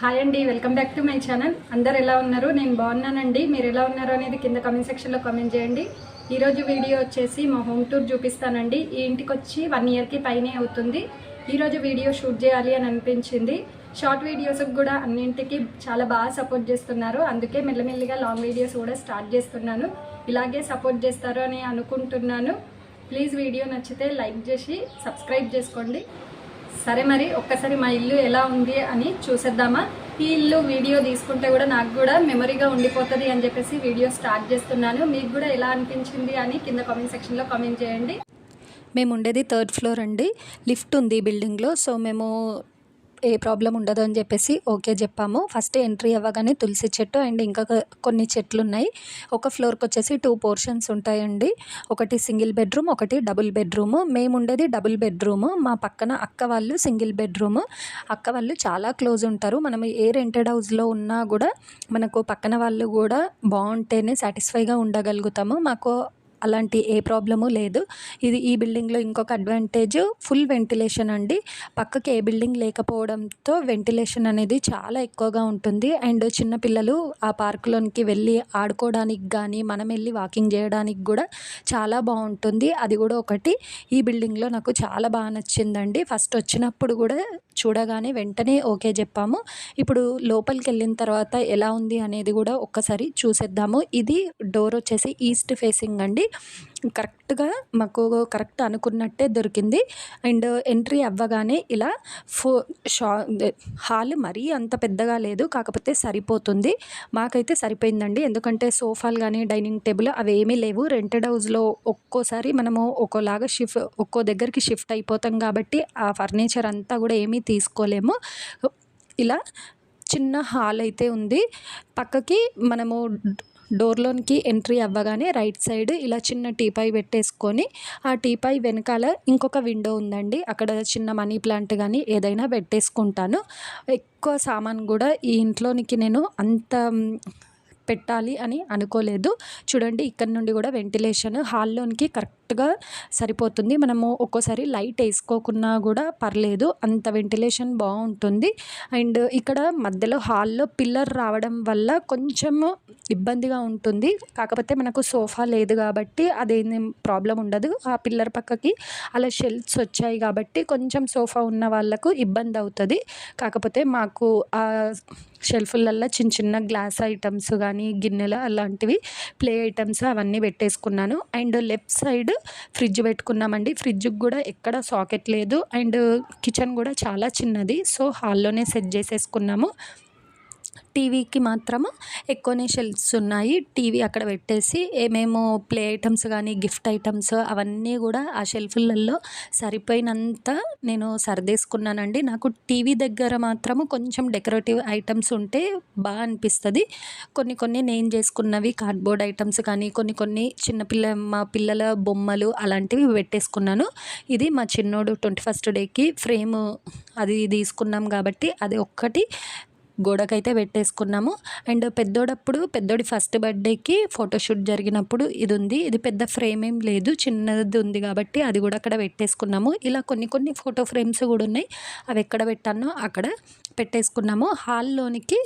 Hi అండి welcome back to my channel అందరు ఎలా ఉన్నారు? నేను బాగున్నానండి. మీరు ఎలా ఉన్నారు అనేది కింద కమెంట్ సెక్షన్లో కమెంట్ చేయండి. ఈరోజు వీడియో వచ్చేసి మా హోమ్ టూర్ చూపిస్తానండి. ఈ ఇంటికి వచ్చి వన్ ఇయర్కి పైనే అవుతుంది. ఈరోజు వీడియో షూట్ చేయాలి అని అనిపించింది. షార్ట్ వీడియోస్కి కూడా అన్నింటికి చాలా బాగా సపోర్ట్ చేస్తున్నారు. అందుకే మెల్లమెల్లిగా లాంగ్ వీడియోస్ కూడా స్టార్ట్ చేస్తున్నాను. ఇలాగే సపోర్ట్ చేస్తారు అని అనుకుంటున్నాను. ప్లీజ్ వీడియో నచ్చితే లైక్ చేసి సబ్స్క్రైబ్ చేసుకోండి. సరే మరి ఒక్కసారి మా ఇల్లు ఎలా ఉంది అని చూసేద్దామా? ఈ ఇల్లు వీడియో తీసుకుంటే కూడా నాకు కూడా మెమరీగా ఉండిపోతుంది అని చెప్పేసి వీడియో స్టార్ట్ చేస్తున్నాను. మీకు కూడా ఎలా అనిపించింది అని కింద కామెంట్ సెక్షన్లో కామెంట్ చేయండి. మేము ఉండేది థర్డ్ ఫ్లోర్ అండి. లిఫ్ట్ ఉంది బిల్డింగ్లో. సో మేము ఏ ప్రాబ్లం ఉండదు అని చెప్పేసి ఓకే చెప్పాము. ఫస్ట్ ఎంట్రీ అవ్వగానే తులసి చెట్టు అండ్ ఇంకా కొన్ని చెట్లు ఉన్నాయి ఒక ఫ్లోర్కి వచ్చేసి టూ పోర్షన్స్ ఉంటాయండి. ఒకటి సింగిల్ బెడ్రూమ్ ఒకటి డబుల్ బెడ్రూమ్. మేము ఉండేది డబుల్ బెడ్రూమ్. మా పక్కన అక్క వాళ్ళు సింగిల్ బెడ్రూమ్. అక్క వాళ్ళు చాలా క్లోజ్ ఉంటారు. మనం ఏ రెంటెడ్ హౌస్లో ఉన్నా కూడా మనకు పక్కన వాళ్ళు కూడా బాగుంటేనే సాటిస్ఫైగా ఉండగలుగుతాము. మాకు అలాంటి ఏ ప్రాబ్లము లేదు. ఇది ఈ బిల్డింగ్లో ఇంకొక అడ్వాంటేజ్ ఫుల్ వెంటిలేషన్ అండి. పక్కకి ఏ బిల్డింగ్ లేకపోవడంతో వెంటిలేషన్ అనేది చాలా ఎక్కువగా ఉంటుంది. అండ్ చిన్నపిల్లలు ఆ పార్కులోనికి వెళ్ళి ఆడుకోవడానికి కానీ మనం వెళ్ళి వాకింగ్ చేయడానికి కూడా చాలా బాగుంటుంది. అది కూడా ఒకటి. ఈ బిల్డింగ్లో నాకు చాలా బాగా నచ్చిందండి. ఫస్ట్ వచ్చినప్పుడు కూడా చూడగానే వెంటనే ఓకే చెప్పాము. ఇప్పుడు లోపలికి వెళ్ళిన తర్వాత ఎలా ఉంది అనేది కూడా ఒక్కసారి చూసేద్దాము. ఇది డోర్ వచ్చేసి ఈస్ట్ ఫేసింగ్ అండి. కరెక్ట్గా మాకు కరెక్ట్ అనుకున్నట్టే దొరికింది. అండ్ ఎంట్రీ అవ్వగానే ఇలా ఫో షా హాల్ మరీ అంత పెద్దగా లేదు కాకపోతే సరిపోతుంది. మాకైతే సరిపోయిందండి. ఎందుకంటే సోఫాలు కానీ డైనింగ్ టేబుల్ అవి ఏమీ లేవు. రెంటెడ్ హౌస్లో ఒక్కోసారి మనము ఒక్కోలాగా షిఫ్ట్ ఒక్కో దగ్గరికి షిఫ్ట్ అయిపోతాం కాబట్టి ఆ ఫర్నిచర్ అంతా కూడా ఏమీ తీసుకోలేము. ఇలా చిన్న హాల్ అయితే ఉంది. పక్కకి మనము డోర్లోనికి ఎంట్రీ అవ్వగానే రైట్ సైడ్ ఇలా చిన్న టీపాయ్ పెట్టేసుకొని ఆ టీపాయ్ వెనకాల ఇంకొక విండో ఉందండి. అక్కడ చిన్న మనీ ప్లాంట్ కానీ ఏదైనా పెట్టేసుకుంటాను. ఎక్కువ సామాన్ కూడా ఈ ఇంట్లోనికి నేను అంత పెట్టాలి అని అనుకోలేదు. చూడండి ఇక్కడ నుండి కూడా వెంటిలేషన్ హాల్లోనికి కరెక్ట్గా సరిపోతుంది. మనము ఒక్కోసారి లైట్ వేసుకోకున్నా కూడా పర్లేదు. అంత వెంటిలేషన్ బాగుంటుంది అండ్ ఇక్కడ మధ్యలో హాల్లో పిల్లర్ రావడం వల్ల కొంచెం ఇబ్బందిగా ఉంటుంది. కాకపోతే మనకు సోఫా లేదు కాబట్టి అదేం ప్రాబ్లం ఉండదు. ఆ పిల్లర్ పక్కకి అలా షెల్ఫ్స్ వచ్చాయి కాబట్టి కొంచెం సోఫా ఉన్న వాళ్ళకు ఇబ్బంది అవుతుంది. కాకపోతే మాకు ఆ షెల్ఫ్లల్లో చిన్న చిన్న గ్లాస్ ఐటమ్స్ కానీ గిన్నెలు అలాంటివి ప్లే ఐటమ్స్ అవన్నీ పెట్టేసుకున్నాను. అండ్ లెఫ్ట్ సైడ్ ఫ్రిడ్జ్ పెట్టుకున్నామండి. ఫ్రిడ్జ్కి కూడా ఎక్కడ సాకెట్ లేదు. అండ్ కిచెన్ కూడా చాలా చిన్నది. సో హాల్లోనే సెట్ చేసేసుకున్నాము. టీవీకి మాత్రము? ఎక్కువనే షెల్ఫ్స్ ఉన్నాయి. టీవీ అక్కడ పెట్టేసి ఏమేమో ప్లే ఐటమ్స్ కానీ గిఫ్ట్ ఐటమ్స్ అవన్నీ కూడా ఆ షెల్ఫ్లలో సరిపోయినంత నేను సర్దేసుకున్నానండి. నాకు టీవీ దగ్గర మాత్రము కొంచెం డెకరేటివ్ ఐటమ్స్ ఉంటే బాగా అనిపిస్తుంది. కొన్ని కొన్ని నేను చేసుకున్నవి కార్డ్బోర్డ్ ఐటమ్స్ కానీ కొన్ని కొన్ని చిన్నపిల్ల మా పిల్లల బొమ్మలు అలాంటివి పెట్టేసుకున్నాను. ఇది మా చిన్నోడు ట్వంటీ ఫస్ట్ డేకి ఫ్రేమ్ అది తీసుకున్నాం కాబట్టి అది ఒక్కటి గోడకైతే పెట్టేసుకున్నాము. అండ్ పెద్దోడప్పుడు పెద్దోడి ఫస్ట్ బర్త్డేకి ఫోటోషూట్ జరిగినప్పుడు ఇది ఉంది ఇది పెద్ద ఫ్రేమ్ ఏం లేదు చిన్నది ఉంది కాబట్టి అది కూడా అక్కడ పెట్టేసుకున్నాము. ఇలా కొన్ని కొన్ని ఫోటో ఫ్రేమ్స్ కూడా ఉన్నాయి. అవి ఎక్కడ పెట్టానో అక్కడ పెట్టేసుకున్నాము. హాల్లోనికి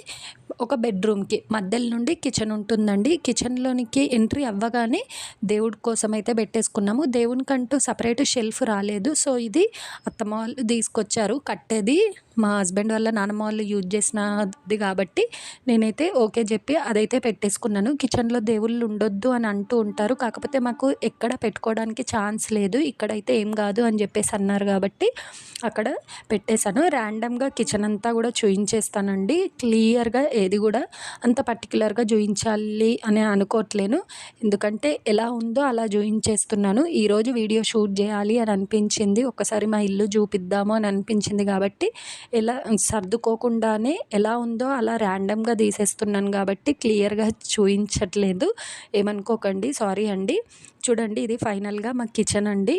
ఒక బెడ్రూమ్కి మధ్యలో నుండి కిచెన్ ఉంటుందండి. కిచెన్లోనికి ఎంట్రీ అవ్వగానే దేవుడి కోసం అయితే పెట్టేసుకున్నాము. దేవునికంటూ సపరేట్ షెల్ఫ్ రాలేదు. సో ఇది అత్తమ్మ వాళ్ళు తీసుకొచ్చారు. కట్టేది మా హస్బెండ్ వాళ్ళ నాన్నమ్మ వాళ్ళు యూజ్ చేసినది కాబట్టి నేనైతే ఓకే చెప్పి అదైతే పెట్టేసుకున్నాను. కిచెన్లో దేవుళ్ళు ఉండొద్దు అని అంటూ ఉంటారు. కాకపోతే మాకు ఎక్కడ పెట్టుకోవడానికి ఛాన్స్ లేదు. ఇక్కడైతే ఏం కాదు అని చెప్పేసి అన్నారు కాబట్టి అక్కడ పెట్టేశాను. ర్యాండమ్గా కిచెన్ అంతా కూడా చూయించేస్తానండి క్లియర్గా ఏది కూడా అంత పర్టికులర్గా చూయించాలి అని అనుకోవట్లేను. ఎందుకంటే ఎలా ఉందో అలా చూయించేస్తున్నాను ఈరోజు వీడియో షూట్ చేయాలి అని అనిపించింది. ఒకసారి మా ఇల్లు చూపిద్దాము అని అనిపించింది కాబట్టి ఎలా సర్దుకోకుండానే ఎలా ఉందో అలా ర్యాండమ్గా తీసేస్తున్నాను కాబట్టి క్లియర్గా చూపించట్లేదు ఏమనుకోకండి. సారీ అండి. చూడండి ఇది ఫైనల్గా మా కిచెన్ అండి.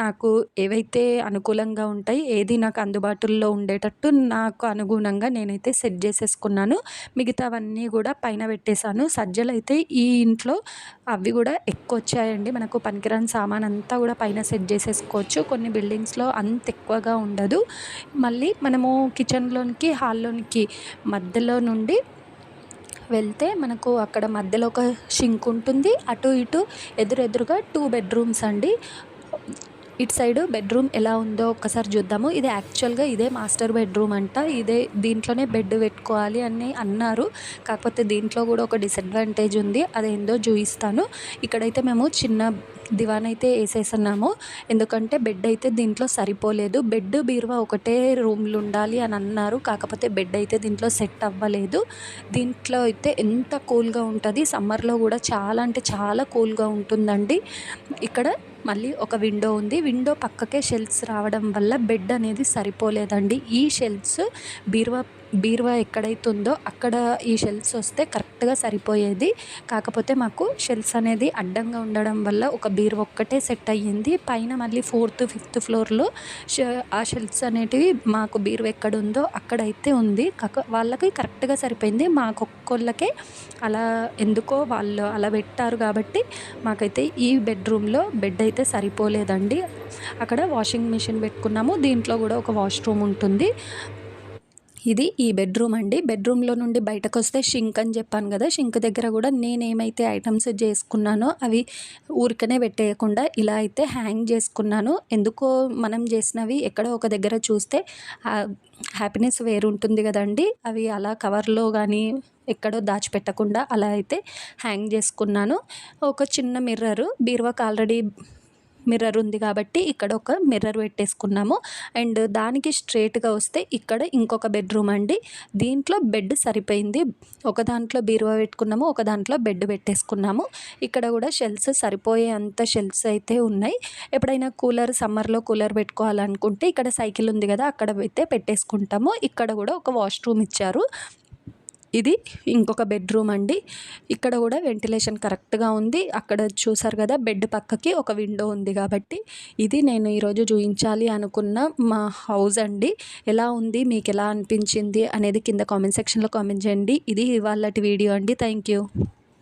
నాకు ఏవైతే అనుకూలంగా ఉంటాయి ఏది నాకు అందుబాటులో ఉండేటట్టు నాకు అనుగుణంగా నేనైతే సెట్ చేసేసుకున్నాను. మిగతావన్నీ కూడా పైన పెట్టేశాను. సజ్జలు అయితే ఈ ఇంట్లో అవి కూడా ఎక్కువ వచ్చాయండి. మనకు పనికిరాని సామాన్ అంతా కూడా పైన సెట్ చేసేసుకోవచ్చు. కొన్ని బిల్డింగ్స్లో అంత ఎక్కువగా ఉండదు. మళ్ళీ మనము కిచెన్లోనికి హాల్లోనికి మధ్యలో నుండి వెళ్తే మనకు అక్కడ మధ్యలో ఒక షింక్ ఉంటుంది. అటు ఇటు ఎదురెదురుగా టూ బెడ్రూమ్స్ అండి. ఇటు సైడ్ బెడ్రూమ్ ఎలా ఉందో ఒక్కసారి చూద్దాము. ఇది యాక్చువల్గా ఇదే మాస్టర్ బెడ్రూమ్ అంట. ఇదే దీంట్లోనే బెడ్ పెట్టుకోవాలి అని అన్నారు. కాకపోతే దీంట్లో కూడా ఒక డిసడ్వాంటేజ్ ఉంది. అదేందో చూపిస్తాను. ఇక్కడైతే మేము చిన్న దివాన్ అయితే వేసేసన్నాము ఎందుకంటే బెడ్ అయితే దీంట్లో సరిపోలేదు. బెడ్ బీరువా ఒకటే రూమ్లు ఉండాలి అని అన్నారు. కాకపోతే బెడ్ అయితే దీంట్లో సెట్ అవ్వలేదు. దీంట్లో అయితే ఎంత కూల్గా ఉంటుంది? సమ్మర్లో కూడా చాలా అంటే చాలా కూల్గా ఉంటుందండి. ఇక్కడ మళ్ళీ ఒక విండో ఉంది. విండో పక్కకే షెల్ఫ్స్ రావడం వల్ల బెడ్ అనేది సరిపోలేదండి. ఈ షెల్ఫ్స్ బీరువా బీరువా ఎక్కడైతే ఉందో అక్కడ ఈ షెల్ఫ్స్ వస్తే కరెక్ట్గా సరిపోయేది. కాకపోతే మాకు షెల్ఫ్స్ అనేది అడ్డంగా ఉండడం వల్ల ఒక బీరువా ఒక్కటే సెట్ అయ్యింది. పైన మళ్ళీ ఫోర్త్ ఫిఫ్త్ ఫ్లోర్లో ఆ షెల్ఫ్స్ అనేటివి మాకు బీరువా ఎక్కడ ఉందో అక్కడైతే ఉంది. కాక వాళ్ళకి కరెక్ట్గా సరిపోయింది. మాకు ఒక్కొక్కళ్ళకే అలా ఎందుకో వాళ్ళు అలా పెట్టారు కాబట్టి మాకైతే ఈ బెడ్రూమ్లో బెడ్ అయితే సరిపోలేదండి. అక్కడ వాషింగ్ మిషన్ పెట్టుకున్నాము. దీంట్లో కూడా ఒక వాష్రూమ్ ఉంటుంది. ఇది ఈ బెడ్రూమ్ అండి. బెడ్రూమ్లో నుండి బయటకు వస్తే షింక్ అని చెప్పాను కదా షింక్ దగ్గర కూడా నేనేమైతే ఐటమ్స్ చేసుకున్నానో అవి ఊరికనే పెట్టేయకుండా ఇలా అయితే హ్యాంగ్ చేసుకున్నాను. ఎందుకో మనం చేసినవి ఎక్కడో ఒక దగ్గర చూస్తే హ్యాపీనెస్ వేరు ఉంటుంది కదండి. అవి అలా కవర్లో కానీ ఎక్కడో దాచిపెట్టకుండా అలా అయితే హ్యాంగ్ చేసుకున్నాను. ఒక చిన్న మిర్రరు బీరువాకి ఆల్రెడీ మిర్రర్ ఉంది కాబట్టి ఇక్కడ ఒక మిర్రర్ పెట్టేసుకున్నాము. అండ్ దానికి స్ట్రేట్గా వస్తే ఇక్కడ ఇంకొక బెడ్రూమ్ అండి. దీంట్లో బెడ్ సరిపోయింది. ఒక దాంట్లో బీరువా పెట్టుకున్నాము ఒక దాంట్లో బెడ్ పెట్టేసుకున్నాము. ఇక్కడ కూడా షెల్ఫ్స్ సరిపోయే అంత షెల్ఫ్స్ అయితే ఉన్నాయి. ఎప్పుడైనా కూలర్ సమ్మర్లో కూలర్ పెట్టుకోవాలనుకుంటే ఇక్కడ సైకిల్ ఉంది కదా అక్కడ అయితే పెట్టేసుకుంటాము. ఇక్కడ కూడా ఒక వాష్రూమ్ ఇచ్చారు. ఇది ఇంకొక బెడ్రూమ్ అండి. ఇక్కడ కూడా వెంటిలేషన్ కరెక్ట్గా ఉంది. అక్కడ చూసారు కదా బెడ్ పక్కకి ఒక విండో ఉంది కాబట్టి ఇది నేను ఈరోజు చూపించాలి అనుకున్న మా హౌస్ అండి. ఎలా ఉంది మీకు ఎలా అనిపించింది అనేది కింద కామెంట్ సెక్షన్లో కామెంట్ చేయండి. ఇది ఇవాళ వీడియో అండి. Thank you